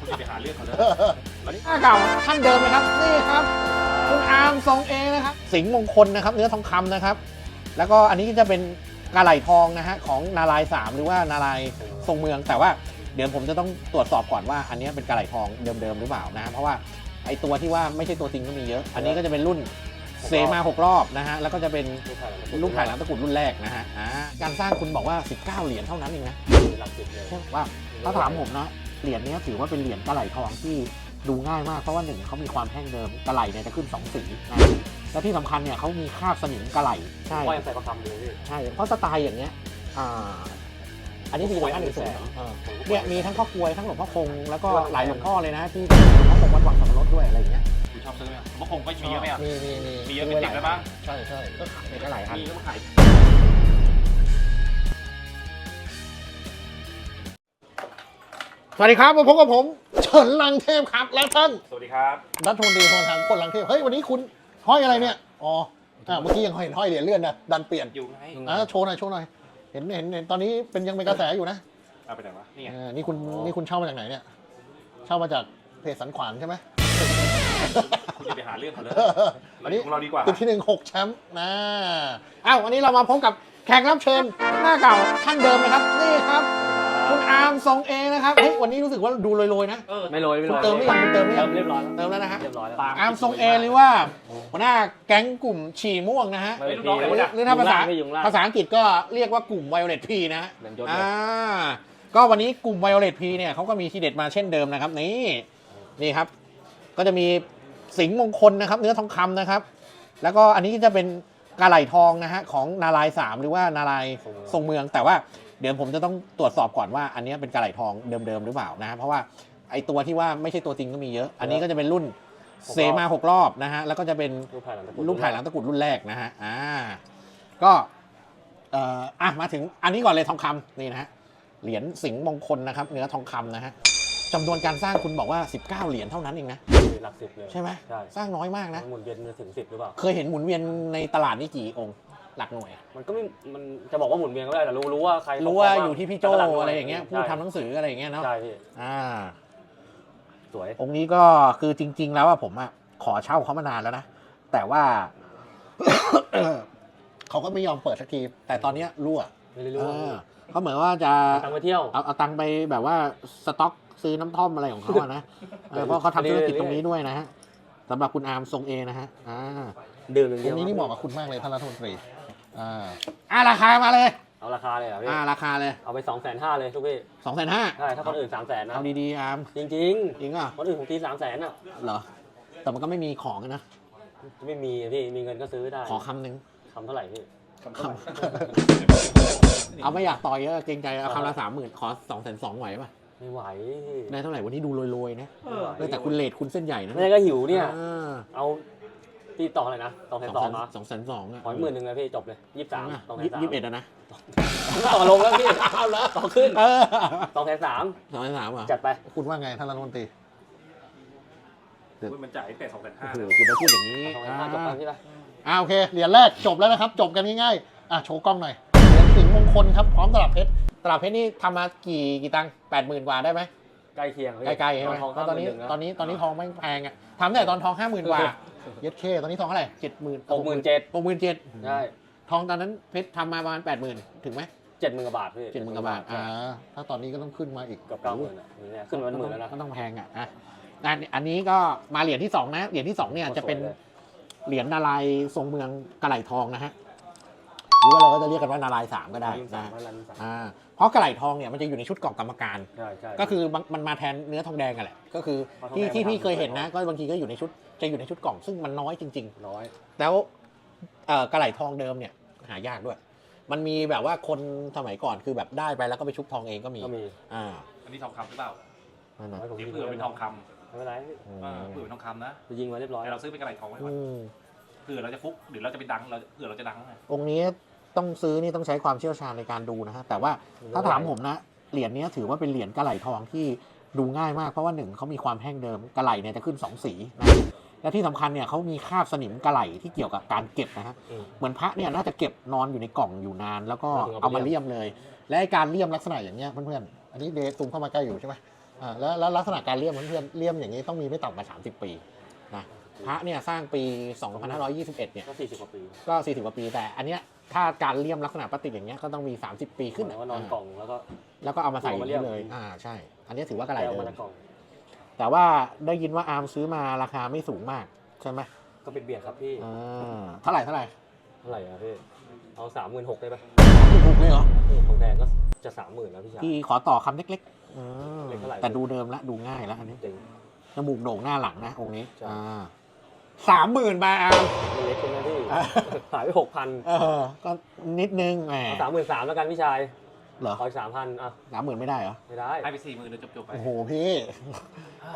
คุณจะไปหาเรื่องเขาเลยอันนี้หน้าเก่าท่านเดิมนะครับนี่ครับ คุณอาร์มทรงเองนะครับ สิงห์มงคลนะครับ เนื้อทองคำนะครับ แล้วก็อันนี้ก็จะเป็นกาไหลทองนะฮะของนารายสามหรือว่านารายทรงเมืองแต่ว่าเดี๋ยวผมจะต้องตรวจสอบก่อนว่า อันนี้เป็นกาไหลทองเดิมๆหรือเปล่านะฮะเพราะว่าไอตัวที่ว่าไม่ใช่ตัวจริงก็มีเยอะ อันนี้ก็จะเป็นรุ่นเซมาหกรอบนะฮะแล้วก็จะเป็นลูกถ่ายหลังตะกรุดรุ่นแรกนะฮะอ่าการสร้างคุณบอกว่า 19 เหรียญเท่านั้นเองนะ หลักสิบเลย ว่าถ้าถามผมเนาะ เหรียญเนี้ยถือว่าเป็นเหรียญกระไหลทองที่ดูง่ายมากเพราะว่าหนึ่งเขามีความแห้งเดิมกระไหลเนี่ยจะขึ้น 2 สีนะและที่สำคัญเนี่ยเขามีคราบสนิมกระไหลใช่ว่ายังใส่ประคำอยู่เลยพี่ใช่เพราะสไตล์อย่างเงี้ยอ่าอันนี้มีหลวงพ่อหนึ่งแสนเออเนี่ยมีทั้งพ่อกลวยทั้งหลวงพ่อคงแล้วก็หลายหลวงพ่อเลยนะ ที่หลวงพ่อคงวัดวังสับปะรดด้วยอะไรอย่างเงี้ยคุณชอบซื้อไหมมะคงก็มีเยอะไหมอะมีมีมีมีเยอะเป็นสิบแล้วปะใช่ใช่ก็ขายในกระไหลอันมีก็มาขาย สวัสดีครับมาพบกับผมเฉินลังเทพครับ และท่านสวัสดีครับรัฐมนตรีโทรทางคนลังเทพเฮ้ยวันนี้คุณห้อยอะไรเนี่ยอ๋ออ่าเมื่อกี้ยังเห็นห้อยเหรียญเลื่อนนะดันเปลี่ยนอยู่ไงอ่าโชว์หน่อยโชว์หน่อยเห็นเห็นเห็นตอนนี้เป็นยังเป็นกระแสอยู่นะเอาไปไหนวะนี่ไงอ่านี่คุณนี่คุณเช่ามาจากไหนเนี่ย เช่ามาจากเพจสันขวานใช่ไหม คุณจะไปหาเรื่องเขาเลยอันนี้ของเราดีกว่า จุดที่หนึ่งหกแชมป์นะอ้าววันนี้เรามาพบกับแขกรับเชิญหน้าเก่าท่านเดิมนะครับ นี่ครับ คุณอาร์มทรงเองนะครับเฮ้ยวันนี้รู้สึกว่าดูโรยๆนะเออไม่โรยไม่คุโรณยเติมหรือยังคุณเติมหรือยังเรียบร้อยแล้วเติมแล้วนะฮะเรียบร้อยแล้วอาร์มทรงเอหรือว่าหัวหน้าแก๊งกลุ่มฉี่ม่วงนะฮะไม่ลูเป็นกน้องไหนพี่วะเนี่ยหรือถ้าภาษาไม่ยุงล่าง ภาษาอังกฤษก็เรียกว่ากลุ่ม Violet P นะฮะแบ่งยศเลย อ่าก็วันนี้กลุ่ม Violet P เนี่ยเขาก็มีทีเด็ดมาเช่นเดิมนะครับนี่นี่ครับ ก็จะมีสิงห์มงคลนะครับ เนื้อทองคำนะครับ แล้วก็อันนี้จะเป็นกาไหลทองนะฮะของนารายณ์สามหรือว่านารายณ์ทรงเมืองแต่ว่า เดี๋ยวผมจะต้องตรวจสอบก่อนว่าอันนี้เป็นกาไหลทองเดิมๆหรือเปล่านะฮะเพราะว่าไอตัวที่ว่าไม่ใช่ตัวจริงก็มีเยอะ อันนี้ก็จะเป็นรุ่นเซมาหกรอบนะฮะแล้วก็จะเป็นลูกถ่ายหลังตะกรุดรูปถ่ายหลังตะกรุดรุ่นแรกนะฮะอ่าก็เอ่ออะมาถึงอันนี้ก่อนเลยทองคำนี่นะฮะเหรียญสิงห์มงคลนะครับเนื้อทองคำนะฮะจำนวนการสร้างคุณบอกว่า 19 เหรียญเท่านั้นเองนะหลักสิบเลยใช่ไหมใช่สร้างน้อยมากนะหมุนเวียนถึงสิบหรือเปล่า เคยเห็นหมุนเวียนในตลาดนี่กี่องค์ หลักหน่วย มันก็ไม่ มันจะบอกว่าหมุนเวียนก็ได้แต่รู้รู้ว่าใครรู้ว่าขบ้งอยู่ที่พี่โจแต่หลักหน่วอะไรอย่างเงี้ยผู้ใช่ทำหนังสืออะไรอย่างเงี้ยเนาะใช่พี่อ่า สวย องค์นี้ก็คือจริง ๆ แล้วอะผมอะขอเช่าเขามานานแล้วนะ แต่ว่าเขาก็ไม่ยอมเปิดสักที แต่ตอนเนี้ยรั่วไม่ได้รู้เออเขาเหมือนว่าจะตังค์ไปเที่ยวเอาเอาตังค์ไปแบบว่าสต็อกซื้อน้ำท่อมอะไรของเขาอะนะเออเพราะเขาทำธุรกิจตรงนี้ด้วยนะฮะสำหรับคุณอาร์มทรงเอนะฮะอ่าดื่มอย่างตเดีรยวงนี้นี่เหมาะกับคุณมากเลยท่านรัฐมนตรี อ่าอ่าราคามาเลย เอาราคาเลยเหรอพี่อ่าราคาเลยเอาไปสองแสนห้าเลยทุกพี่สองแสนห้าใช่ถ้าคนอื่นสามแสนนะเอาดีๆอาร์มจริงจริงอะๆคนอื่นผมตีสามแสนอะเหรอ แต่มันก็ไม่มีของนะ ไม่มีอะพี่มีเงินก็ซื้อได้ขอคำหนึ่งคำเท่าไหร่พี่ คำ เอาไม่อยากต่อยเยอะเกรงใจเอาคำละสามหมื่นขอสองแสนสองไหวป่ะไม่ไหวได้เท่าไหร่วันนี้ดูโรยๆนะเออเออแต่คุณเลทคุณเส้นใหญ่นะไม่ได้ก็หิวเนี่ย อ่าเอา ตีต่ออะไรนะสองแสนสสอองงแสนเหรอสองแสนสองอะขออีกหมื่นหนึ่งเลยพี่จบเลยยี่สิบสามสองแสนยี่สามสิบเอ็ดอะนะต่อลงแล้วพี่เอาละต่อขึ้นเออสองแสนสามสองแสนสามอะจัดไปคุณว่าไงท่านรัฐมนตรีอุ๊ยมันจ่ายตั้งแต่สองแสนห้าโอ้โหคุณไปพูดอย่างนี้สองแสนห้าจบไปพี่ละอ่าโอเคเหรียญแรกจบแล้วนะครับ จบกันง่ายๆอะโชว์กล้องหน่อยเหรียญสิงห์มงคลครับพร้อมตลับเพชรตลับเพชรนี่ทำมากี่กี่ตังค์แปดหมื่นกว่าได้ไหมใกล้เคียงพี่ใกล้ๆใช่ไหมทองเพราะตอนนี้ห้าหมื่ะตอนนี้ตอนนี้ทองไม่แพงอะทำตั้งแต่ตอนทองห้าหมื่นกว่า เย็ดเคตอนนี้ทองเท่าไหร่เจ็ดหมื่นหกหมื่นเจ็ดหกหมื่นเจ็ดใช่ทองตอนนั้นเพชรทำมาประมาณแปดหมื่นถึงไหมเจ็ดหมื่นกว่าบาทพี่เจ็ดหมื่นกว่าบาทอ่าถ้าตอนนี้ก็ต้องขึ้นมาอีกเกือบเก้าหมื่นอะเนี่ยขึ้นมาเป็นหมื่นแล้วนะก็ต้องแพงอะอะอันอันนี้ก็มาเหรียญที่สองนะเหรียญที่สองเนี่ยจะเป็นสวยลยเหรียญนารายณ์ทรงเมืองกระไหลทองนะฮะ หรือว่าเราก็จะเรียกกันว่านารายณ์สามก็ได้ร้านสานะมร้านสามอ่าเพราะกระไหลทองเนี่ยมันจะอยู่ในชุดกล่องกรรมการ ใช่ใช่ ก็คือมันมันมาแทนเนื้อทองแดงกันแหละ ก็คือที่ทองแดงที่พี่มาทำเคยเห็นนะ ก็บางทีก็อยู่ในชุดจะอยู่ในชุดกล่องซึ่งมันน้อยจริง น้อย ๆ แล้วเอ่อกระไหลทองเดิมเนี่ยหายากด้วย มันมีแบบว่าคนสมัยก่อนคือแบบได้ไปแล้วก็ไปชุบทองเองก็มีก็มีอ่าอันนี้ทองคำหรือเปล่านั่นนะน้อยผมเดี๋ยวเผื่อเป็นทองคไม่เป็นไรพี่อืำมเออเผื่อเป็นทองคำนะจะยิงมาเรียบร้อยแต่เราซื้อเป็นกระไรทองไว้ก่อนอืมเผื่อเราจะฟุกหรือเราจะไปดังเราเผื่อเราจะดังไงองค์นี้ ต้องซื้อนี่ต้องใช้ความเชี่ยวชาญในการดูนะฮะแต่ว่าถ้าถามผมนะเหรียญเนี้ยถือว่าเป็นเหรียญกระไหลทองที่ดูง่ายมากเพราะว่าหนึ่งเขามีความแห้งเดิมกระไหลเนี่ยจะขึ้นสองสีนะและที่สำคัญเนี่ยเขามีคราบสนิมกระไหลที่เกี่ยวกับการเก็บนะฮะอืมเหมือนพระเนี่ยน่าจะเก็บนอนอยู่ในกล่องอยู่นาน แล้วก็ถึงเอาเอาไปมาเลี่เลี่ยยมมเลย และไอ้การเลี่ยมลักษณะอย่างเงี้ยเพื่อนๆอันนี้เดซูมเข้ามาใกล้อยู่ใช่ไหมอ่าแล้วแล้วลักษณะการเลี่ยมเพื่อนๆเลี่ยมอย่างนี้ต้องมีไม่ต่ำกว่า30 ปีนะพระเนี่ยสร้างปี 2521 เนี่ยก็สี่สิบกว่าปีก็40กว่าปีแต่อันเนี้ย ถ้าการเลี่ยมลักษณะพลาสติกอย่างเงี้ยก็ต้องมี 30 ปีขึ้นหมายว่านอนกล่องแล้วก็ แล้วก็เอามาใส่เอามาอเลี่ย่างยมนี้เลย อ่าใช่ อันนี้ถือว่ากระไรแก้วเดิมามจากกล่องแต่ว่าได้ยินว่าอาร์มซื้อมาราคาไม่สูงมากใช่ไหมก็เบียดเบียดครับพี่อ่าเท่าไหร่เท่าไหร่เท่าไหร่อะพี่เอาสามหมื่นหกได้ปะถูกเลยเหรอของแดงก็จะสามหมื่นแล้วพี่ชายพี่ขอต่อคำเล็กๆอืมเล็กเท่าไหร่แต่ดูเดิมละดูง่ายแล้วอันนี้เจ๋งจมูกโด่งหน้าหลังนะองค์นี้ใช่อ่า สามหมื่นบาทอาร์มมันเล็กเป็นนะพี่อะขายไปหกพันเออ ก็นิดนึงแหมสามหมื่นสามแล้วกันพี่ชายเหรอขออีกสามพันอะสามหมื่นไม่ได้เหรอ ไม่ได้ให้ไปสี่หมื่นเดี๋ยวจบๆไปโอ้โหพี่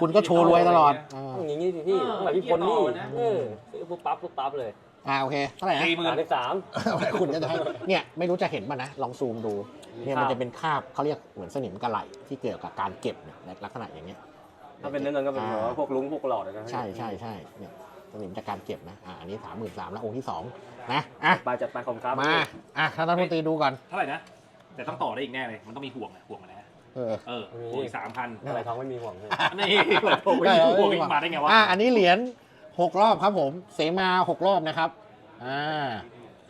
คุณก็โชว์รวยตลอดอ่าต้องอย่างนี้สิพี่เออต้องแบบพี่พลนี่เกี่ยวต่อนะเออซื้อปุ๊บปั๊บปุ๊บปั๊บเลยอ่าโอเคเท่าไหร่นะสี่หมื่นสามสิบสาม คุณก็จะให้เนี่ยไม่รู้จะเห็นป่ะนะ ลองซูมดูเนี่ยมันจะเป็นคราบเขาเรียกเหมือนสนิมกระไหลที่เกี่ยวกับการเก็บเนี่ยลักษณะอย่างเงี้ยถ้าเป็นเนื้อเงินก็เป็นแบบว่าพวกลุงพวกหลอดเลยนะใช่ใช่ใช่เนี่ย สนิมจากการเก็บนะอ่าอันนี้สามหมื่นสามแล้วองค์ที่สองนะอะไปจัดไปของครับมาอะท่านรัฐมนตรีดูก่อนเท่าไหร่นะแต่ต้องต่อได้อีกแน่เลยมันต้องมีห่วงอะห่วงอะไรนะเออเออห่วงอีกสามพันอะไรท้องไม่มีห่วงเลยนี่เปิดโอ้ยห่วงอีกมาได้ไงวะอะอันนี้เหรียญหกรอบครับผม เสมาหกรอบนะครับอ่า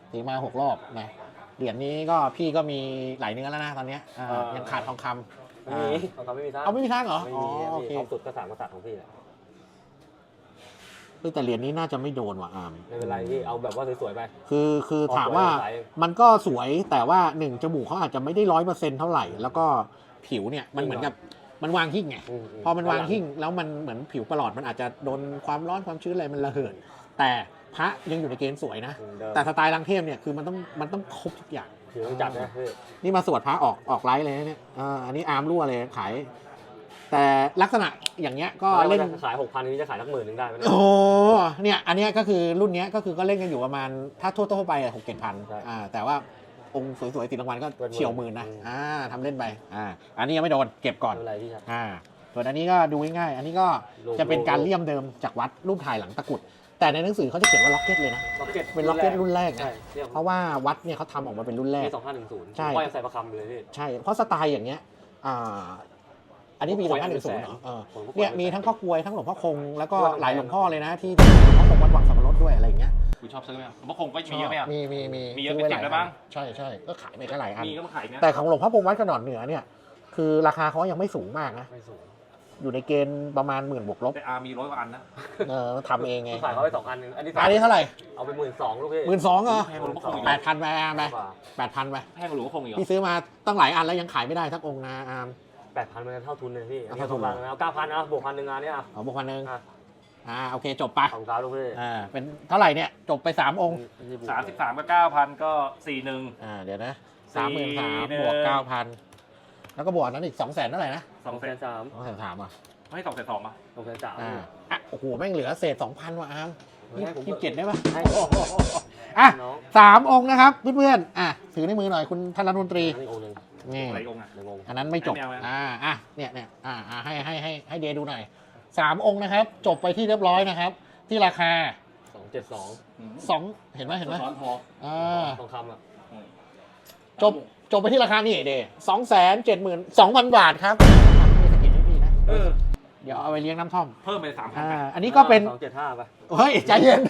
เสมาหกรอบนะเหรียญนี้ก็พี่ก็มีหลายเนื้อแล้วนะตอนเนี้ยอ่ายังขาดทองคำไม่มีของเขาไม่มีท่าเอาไม่มีทางเหรอไม่อ๋อมีโอพี่เคท็อปสุดก็สามกษัตริย์ของพี่แหละ เฮ้ยแต่เหรียญนี้น่าจะไม่โดนว่ะอามไม่เป็นไรพี่เอาแบบว่าสวยๆไป คือคือเอาถามว่าสวยเอาสายมันก็สวยแต่ว่าหนึ่งจมูกเขาอาจจะไม่ได้ร้อยเปอร์เซ็นต์เท่าไหร่ แล้วก็ผิวเนี่ยมันเหมือนกับมันวางหิ้งไงอืพอมันวางหิ้งแล้วมันเหมือนผิวประหลอดมันอาจจะโดนความร้อนความชื้นอะไรมันระเหิดแต่พระยังอยู่ในเกณฑ์สวยนะ อืมเดิมแต่สไตล์ลังเทพเนี่ยคือมันต้องมันต้องครบทุกอย่าง ผิวต้องจัดนะพี่นี่มาสวดพระออกออกไลฟ์เลยนะเนี่ยอ่าอันนี้อาร์มรั่วเลยขาย แต่ลักษณะอย่างเงี้ยก็ก็เล่เล่นนขายหกพันนี้จะขายสักหมื่นหนึ่งได้ไหมเนี่ย โอ้โหเนี่ย อันเนี้ยก็คือรุ่นเนี้ยก็คือก็เล่นกันอยู่ประมาณถ้าทั่วทั่วๆไปหกเจ็ดพันใช่อ่าแต่ว่าองค์สวยๆติดรางวัลก็เกินหมื่นเฉียวหมื่นนะอืม อ่าทำเล่นไปอ่าอันนี้ยังไม่โดนเก็บก่อนไม่เป็นไรพี่ชาย อ่าส่วนอันนี้ก็ดูง่ายๆอันนี้ก็โลโก้ จะเป็นการเลี่ยมเดิมจากวัดรูปถ่ายหลังตะกรุด แต่ในหนังสือเขาจะเขียนว่าล็อกเก็ตเลยนะ ล็อกเก็ตเป็นล็อกเก็ตรุ่นแรกนะ ใช่เรียกเพราะว่าวัดเนี่ยเขาทำออกมาเป็นรุ่นแรก ปีสองพันหนึ่งศูนย์ใช่ว่ายังใส่ประคำเลยพี่ ใช่ เพราะสไตล์อย่างเงี้ยอ่า อันนี้ปีพสวอกงกพันหล้วยนึ่งศูนย์เหรอเป็นแสนเออผมก็เนี่ยปล่อยมีไปทั้งพ่อกลวยทั้งหลวงพ่อคงแล้วก็ด้วยหลายหลวงพ่อเลยนะที่หลวงพ่อคงวัดวังสับปะรดด้วยอะไรอย่างเงี้ยคุณชอบซื้อไหมผมว่าคงก็มีเยอะไหมอะ มีมีมีมีเยอะซื้เป็นไว้สิบแล้วมั้ง ใช่ใช่ก็ขายไปก็หลายอัน มีก็มาขายอีกนะแต่ของหลวงพ่อพงวัดขนอนเหนือเนี่ยคือราคาเขายังไม่สูงมากนะ ไม่สูง อยู่ในเกณฑ์ประมาณหมื่นบวกลบ แต่อามีร้อยกว่าอันนะเออทำเองไงขายเขาไปสองอันหนึงอันนี้อันนี้เท่าไหร่ เอาไปหมื่นสองลูกพี่หมื่นสองเหรอแพงกว่าหลวงพ่อคงอีกแปนะดพันไปอาร์มไปกว่าแปดพันไปแพงกว่าหลวงพ่อคงอีกเหรอพี่ซื้อมาตั้งหลายอันแล้วยังขายไม่ได้สักองค์นะอาร์ม แปดพันมันเท่าทุนเลยพี่อันนี้เท่าทุทุนนเหรอแล้วเก้าพันนะบวกพันหนึ่งงานเนี้ยอะเอาบุกพันหนึ่งอะอ่าโอเคจบไปของเขาลูกพี่อ่าเป็นเท่าไหร่เนี่ยจบไปสามองค์อันนี้บวกสามสิบสามกับเก้าพันก็สี่หนึ่ง อ่าเดี๋ยวนะสี่สามหมื่นสามหนึ่ง บวกเก้าพันแล้วก็บวกอันนั้นอีกสองแสนเท่าไหร่นะสองแสนสามสองแสนสามอะไม่สองแสนสองอะสองแสนสาม อ่าอะโอ้โหแม่งเหลือเศษสองพันว่ะอาร์มไม่ให้ผมยี่สิบเจ็ดได้ปะให้อะน้องสามองค์นะครับเพื่อนๆอะถือในมือหน่อยคุณธนรัฐมนตรี อันนี้องค์หนึ่ง นี่อะไรองค์อะหนึ่งองค์ อันนั้นไม่จบ ไม่เอาไม่เอาอ่า อะ เนี่ยเนี่ยอ่าอ่าให้ให้ให้ให้เดย์ดูหน่อยสามองค์นะครับ จบไปที่เรียบร้อยนะครับ ที่ราคาสองเจ็ดสองสองเห็นไหมเห็นไหมซ้อนทออ่า ทองคำอะจบจบไปที่ราคานี่เดย์สองแสนเจ็ดหมื่นสองพันบาทครับไม่สะกิดให้พี่นะ เออ เดี๋ยวเอาไปเลี้ยงน้ำท่อมเพิ่มไปสามพันอ่าอันนี้ก็เป็นสองเจ็ดห้าป่ะเฮ้ยใจเย็น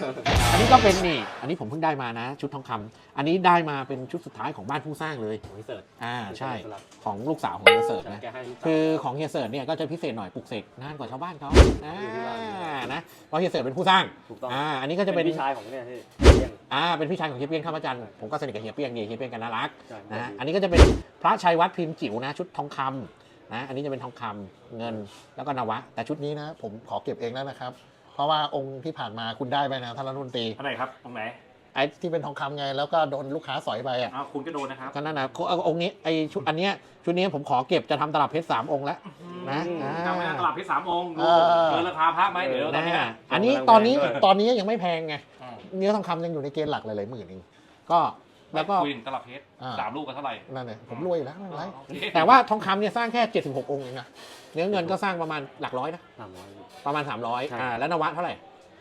อันนี้ก็เป็นนี่ อันนี้ผมเพิ่งได้มานะ ชุดทองคำอันนี้ได้มาเป็นชุดสุดท้ายของบ้านผู้สร้างเลย ของพี่เสิร์ชอ่าใช่สลับของลูกสาวของเฮียเสิร์ชนะ แกให้ลูกสาว คือของเฮียเสิร์ชเนี่ยก็จะพิเศษหน่อยปลุกเสกนานกว่าชาวบ้านเขาอ่าอยู่ที่บ้าน นะเพราะเฮียเสิร์ชเป็นผู้สร้างถูกต้องอ่าอันนี้ก็จะเป็นพี่ชายของเนี่ยที่เลี้ยง อ่าเป็นพี่ชายของเฮียเปี้ยงข้าพเจ้าผมก็สนิทกับเฮียเปี้ยงดีเฮียเปี้ยงกันน่ารัก ใช่นะฮะอันนี้ก็จะเป็นพระชัยวัดพิมพ์จิ๋วนะชุดทองคำ นะอันนี้จะเป็นทองคำเงินแล้วก็นวะ แต่ชุดนี้นะ ผมขอเก็บเองแล้วนะครับ เพราะว่าองค์ที่ผ่านมาคุณได้ไปนะท่านรัฐมนตรีเท่าไหร่ครับตรงไหนไอ้ที่เป็นทองคำไงแล้วก็โดนลูกค้าสอยไปอะอ้าวคุณก็โดนนะครับก็นั่นนะเอาองค์นี้ไอ้ชุดอันเนี้ยชุดนี้ผมขอเก็บจะทำตลับเพชรสามองค์แล้วนะอืมอ่าทำงานตลาดเพชรสามองค์ดูเออเกินราคาพระไหมเดี๋ยวตอนนี้นะนะอันนี้ตอนนี้ตอนนี้ยังไม่แพงไงอืมเนื้อทองคำยังอยู่ในเกณฑ์หลักหลายๆหมื่นเองก็ แล้วก็คุยถึงตลาดเพชรอ่า สามลูกกันเท่าไหร่นั่นแหละผมรวยอยู่แล้วไม่เป็นไรโอเคแต่ว่าทองคำเนี่ยสร้างแค่ 76 องค์เองนะเนื้อเงินก็สร้างประมาณหลักร้อยนะสามร้อย ประมาณ 300ใช่ อ่าแล้วนวะเท่าไหร่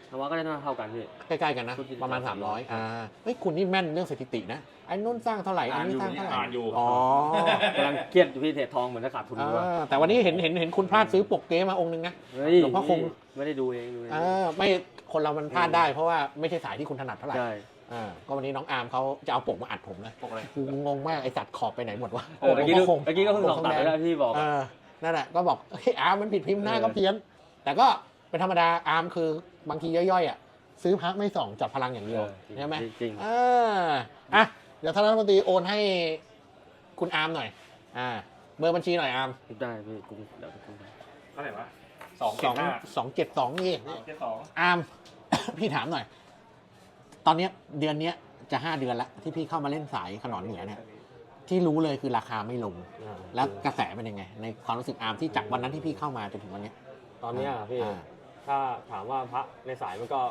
แต่ว่าก็ได้เท่ากันพี่ ใกล้ๆกันนะชุดที่ประมาณสามร้อย300 อ่าเฮ้ยคุณนี่แม่นเรื่องสถิตินะไอ้นุ่นสร้างเท่าไหร่อันนี้สร้างเท่าไหร่อ่านอยู่ อ๋อกำลังเครียดอยู่พี่เทรดทองเหมือนจะขาดทุนอ่ด้วยาแต่วันนี้เห็นเห็นเห็นคุณพลาดซื้อปกเก๊มาองค์นึงนะ เฮ้ยหลวงพ่อคง ไม่ได้ดูเองดูเองอ่าไม่คนเรามันพลาดได้เพราะว่าไม่ใช่สายที่คุณถนัดเท่าไหร่ ใช่ อ่าก็วันนี้น้องอาร์มเขาจะเอาปกมาอัดผมนะปกอะไรกูงงมากไอสัตว์ขอบไปไหนหมดวะเออเมื่อกี้หลดูวงพ่คงเมื่อกี้ก็เพิ่งสองตัดไปแล้วที่บอกเออนั่นแหละก็บอกเฮ้ยอาร์มมันผิดพิมพ์หน้าเออก็เพี้ยน แต่ก็เป็นธรรมดาอาร์มคือบางทีย่อยๆอะซื้อพักไม่ส่องจับพลังอย่างเดียวใช่ไหมจริงอ่าอะเดี๋ยวท่านรัฐมนตรีโอนให้คุณอาร์มหน่อย อ่าเบอร์บัญชีหน่อยอาร์มๆได้พี่กูเดี๋ยวกูเท่าไหร่วะสองสเจ็อดงห้าสองเจ็ดสองนี่เจ็ดสองอาร์มพี่ถามหน่อย ตอนเนี้ยเดือนเนี้ยจะห้าเดือนละที่พี่เข้ามาเล่นสายขนอนเหนือเนี่ยที่รู้เลยคือราคาไม่ลงอ่าแล้วกระแสเป็นยังไง ในความรู้สึกอาร์มที่จากวันนั้นที่พี่เข้ามาจนถึงวันเนี้ย ตอนเนี้ยพี่อ่า ถ้าถามว่าพระในสายมันก็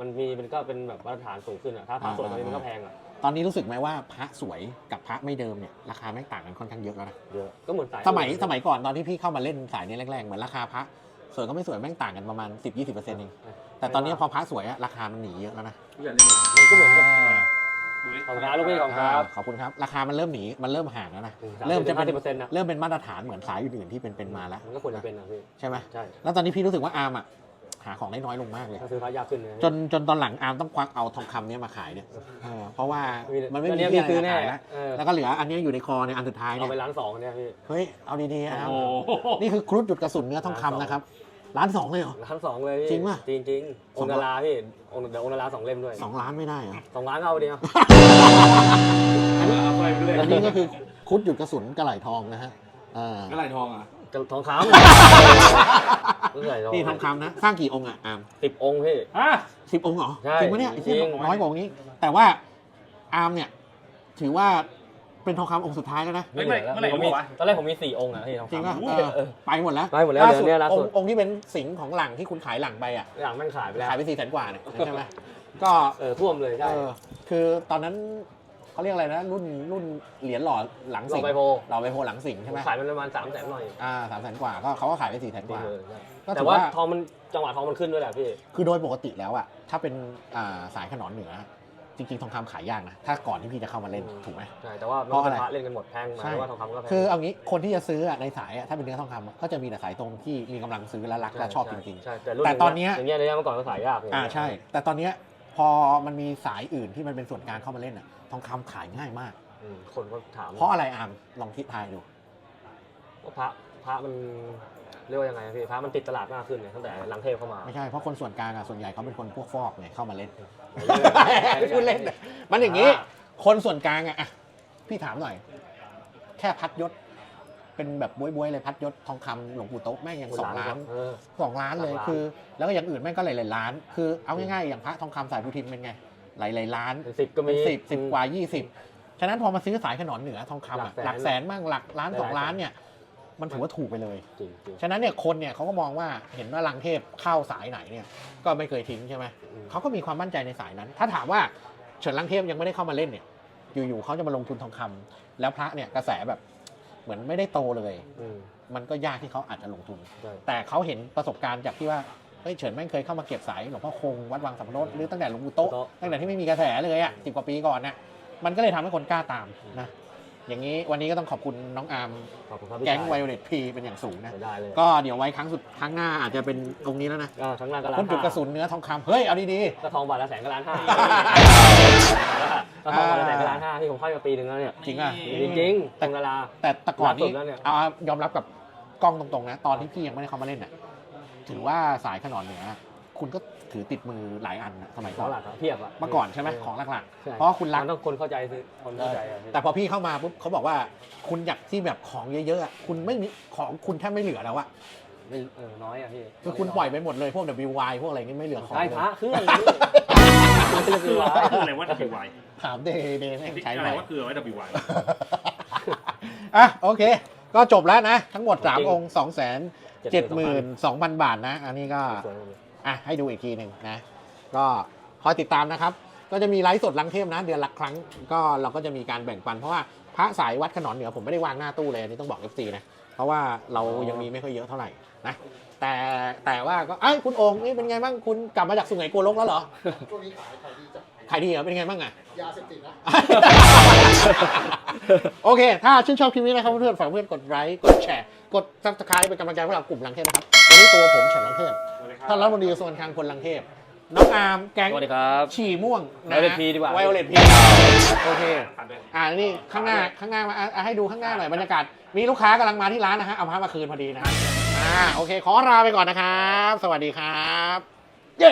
มันมีมันก็เป็นแบบมาตรฐานสูงขึ้นอะถ้าพระสวยตอนนี้มันก็แพงอะตอนนี้รู้สึกไหมว่าพระสวยกับพระไม่เดิมเนี่ยราคาแม่งต่างกันค่อนข้างเยอะแล้วนะ เยอะก็เหมือนสายสมัยสมัยก่อนตอนที่พี่เข้ามาเล่นสายนี้แรกๆเหมือนราคาพระ สวยก็ไม่สวยแม่งต่างกันประมาณ 10-20%เองแต่ตอนนี้พอพระสวยอะราคามันหนีเยอะแล้วนะอย่าเล่นมันก็เหมือนกับดูดิขอบคุณครับลูกพี่ขอบคุณครับขอบคุณครับ ราคามันเริ่มหนีมันเริ่มห่างแล้วนะเริ่เริ่มมจะจะห้าเป็สิบนเปอร์เซ็นต์นะเริ่มเป็นมาตรฐานเหมือนสายอื่นๆที่เป็นเป็นมาแล้วมันก็ควรจะเป็นนะพี่ใช่ไหมใช่แล้วตอนนี้พี่รู้สึกว่าอาร์มอะ หาของได้น้อยลงมากเลยถ้าซื้อพระยากขึ้นเลยจนจนตอนหลังอาร์มต้องควักเอาทองคำเนี้ยมาขายเนี่ยเออเพราะว่ามันไม่มีเนี้ที่มีซื้ออะไรแน่ขายแล้วเออแล้วก็เหลืออันเนี้ยอยู่ในคอในยอันสุดท้ายเอาเนี่ยไปร้านสองเนี่ยพี่ เฮ้ยเอาดีๆอาร์มโอ้โห นี่คือครุฑจุดกระสุนเนื้อทองคำนะครับร้านสองเลยเหรอร้านสองเลยพี่จริงปะจริงจริงๆองค์ดาราพี่องค์เดี๋ยวองค์ดาราสองเล่มด้วยสองล้านไม่ได้เหรอ สองล้านเอาเดียว เอาไปเรื่อยอันนี้ก็คือคุดหยุดกระสุนกระไหลทองนะฮะอ่าก็ไหลทองอะจะทองคำ เรื่องไหนนี่ทองคำนะ สร้างกี่องค์อะอามสิบองค์พี่ อะ สิบองค์เหรอใช่จริงปะเนี่ยจริงไอ้เหี้ยน้อยกว่าองค์นี้ แต่ว่าอามเนี่ย ถือว่าเป็นทองคำองค์สุดท้ายแล้วนะไม่ไม่เมื่อไหร่ผผมมมีบอกวะ ตอนแรกผมมีสี่องค์อะพี่ทองจริงคำป่ะเอเอออเออไปหมดแล้วไปหมดแล้วเดี๋ยวเนี่ยล่าสุดองค์องค์ที่เป็นสิงห์ของหลังที่คุณขายหลังไปอะหลังแม่งขายไปแล้วขายไปสี่แสนกว่าเนี่ยใช่ไหมก็ เออท่วมเลยเอใช่อคือตอนนั้น เขาเรียกอะไรนะรุ่นรุ่นเหรียญหล่อหลังลสิองงไปห์โพ หล่อไปโพหลังสิงห์ใช่ไหมขายมันประมาณสามแสนหน่อยอ่าสามแสนกว่าก็เขาก็ขายไปสี่แสนจกริงว่าเลยใช่ก็แต่ถือว่าว่าทองมันจังหวะทองมันขึ้นด้วยแหละพี่ คือโดยปกติแล้วอะถ้าเป็นอ่าสายขนอนเหนือ จริง ๆ ทองคำขายยากนะ ถ้าก่อนที่พี่จะเข้ามาเล่นอืม ถูกไหม ใช่แต่ว่ามันเพราะก็อะไร พระเล่นกันหมดแพงหมายใช่ถึงว่าทองคำก็แพง คือเอางี้คนที่จะซื้ออะในสายอะถ้าเป็นเนื้อทองคำอะก็จะมีแต่สายตรงที่มีกำลังซื้อและรักและชอบจริง ใช่แต่รุ่นแต่ตอนเนี้ย อย่างเงี้ยในเมื่อก่อนก็ขายยากๆ อ่าใช่ แต่ตอนเนี้ย พอมันมีสายอื่นที่มันเป็นส่วนกลางเข้ามาเล่นอะทองคำขายง่ายมาก อืมคนก็ถามเพราะอะไรอามลองคิดทายดู ว่าพระพระมันเรียกว่ายังไงอะพี่พระมันติดตลาดมากขึ้นเนี่ยตั้งแต่ลังเทพเข้ามาไม่ใช่เพราะคนส่วนกลางอะส่วนใหญ่เขาเป็นคนพวกฟอกไงเข้ามาเล่นใช่ใช่พูดเล่นอะมันอย่างนี้ คนส่วนกลางอะอะพี่ถามหน่อย แค่พัดยศ เป็นแบบบวยๆเลยพัดยศทองคำหลวงปู่โต๊ะแม่งยังสองล้านเออ สองล้านเลยสองล้าน คือ แล้วก็อย่างอื่นแม่งก็หลายๆล้าน คือเอาง่ายๆอย่างพระทองคำสายพุทินเป็นไง หลายๆล้านเป็นสิบก็เป็มี นสิบสิบกว่ายี่สิบฉะนั้นพอมาซื้อสายขนอนเหนือทองคำอะหหลัลักกแสแสนนมั่งหลักล้านหลายๆ สองล้านแสนเนี่ยมันถือว่าถูกไปเลย จริงจริง ฉะนั้นเนี่ยคนเนี่ยเขาก็มองว่าเห็นว่าลังเทพเข้าสายไหนเนี่ยก็ไม่เคยทิ้งใช่ไหมอืม เขาก็มีความมั่นใจในสายนั้น ถ้าถามว่าเฉินลังเทพยังไม่ได้เข้ามาเล่นเนี่ยอยู่ๆเขาจะมาลงทุนทองคำแล้วพระเนี่ยกระแสแบบ เหมือนไม่ได้โตเลย อืม มันก็ยากที่เขาอาจจะลงทุน ใช่ แต่เขาเห็นประสบการณ์จากที่ว่าเฮ้ยเฉินแม่งเคยเข้ามาเก็บสายหลวงพ่อคงวัดวังสัมพนธหรือตั้งแต่หลวงปู่โต๊ะ ตั้งแต่ที่ไม่มีกระแสเลยอะสิบกว่าปีก่อนน่ะมันก็เลยทำให้คนกล้าตามนะอย่างนี้วันนี้ก็ต้องขอบคุณน้องอาร์มขอบคุณครับพี่แก๊งชายไวโอเลตพีเป็นอย่างสูงนะใช้ได้เลยก็เดี๋ยวไว้ครั้งสุดครั้งหน้าอาจจะเป็นตรงนี้แล้วนะอ่าทั้งล่างก็ล้าคนนจุดกระสุนเนื้อทองคำเฮ้ยเอาดีก็ทองบาทละแสนก็ล้านห้า ก็ทองบาทละแสนก็ล้านห้าที่ผมห้อยมาปีหนึ่งแล้วเนี่ยๆจริงอะ จริงๆทองดาราแต่แต่ก่อนนี้ล่าสุดแล้วเนี่ย เอายอมรับกับกล้องตรงๆนะ ตอนที่พี่ยังไม่ได้เข้ามาเล่นน่ะถือว่าสายขนอนเหนือคุณก็ถือติดมือหลายอันนะสมัยขก่อองนหลักอะเพียบอะ เมื่อก่อนใช่ไหมของหลักใช่ ๆ เพราะว่าคุณรัก มันต้องคนเข้าใจสิคนเข้าใจอะแต่พอพี่เข้ามาปุ๊บเขาบอกว่าคุณอยากที่แบบของเยอะๆอะคุณไม่มีของคุณแทบไม่เหลือแล้วอะไม่เออน้อยอะพี่คือคุณปล่อยไปหมดเลยพวก WY พวกอะไรนี่ไม่เหลือของได้เลพระยเครื่อง คือคืออะไรว่า WY ถามเดย์เดย์แม่งใช้อะไรบ่อยว่าคืออะไร WY อะโอเค ก็จบแล้วนะ ทั้งหมด 3 องค์2 2 7 2 0 0 0 บาทนะ อันนี้ก็ สวยเลยอะให้ดูอีกทีหนึ่งนะ ก็คอยติดตามนะครับ ก็จะมีไลฟ์สดลังเทพนะ เดือนละครั้งก็เราก็จะมีการแบ่งปัน เพราะว่าพระสายวัดขนอนเหนือผมไม่ได้วางหน้าตู้เลยอันนี้ต้องบอก FC นะ เพราะว่าเรายังมีไม่ค่อยเยอะเท่าไหร่นะ แต่แต่ว่าก็เอ้ยคุณโองนี่เป็นไงบ้างคุณกลับมาจากสุไหงโกลกแล้วเหรอช่วงนี้ขายขายดีจัดขายดีเหรอเป็นไงบ้างอะ ยาเสพติดนะ โอเค ถ้าชื่นชอบคลิปนี้นะครับเพื่อนๆฝากเพื่อนกดไลค์กดแชร์ กด subscribe เป็นกำลังใจให้พวกเรากลุ่มลังเทพนะครับวันนี้ตัวผมฉันลังเทพสวัสดีครับท่านรัฐมนตรีกระทรวงการคลังคนลังเทพน้องอาร์มแก๊งสวัสดีครับ ฉี่ม่วงนะ Violet P ดีกว่า ไวโอเลตพีโอเคตัดด้วยอ่านี่ข้างหน้าข้างหน้ามาอะอะให้ดูข้างหน้าหน่อยบรรยากาศมีลูกค้ากำลังมาที่ร้านนะฮะเอาพระมาคืนพอดีนะฮะอ่า โอเคขอลาไปก่อนนะครับ สวัสดีครับ เย้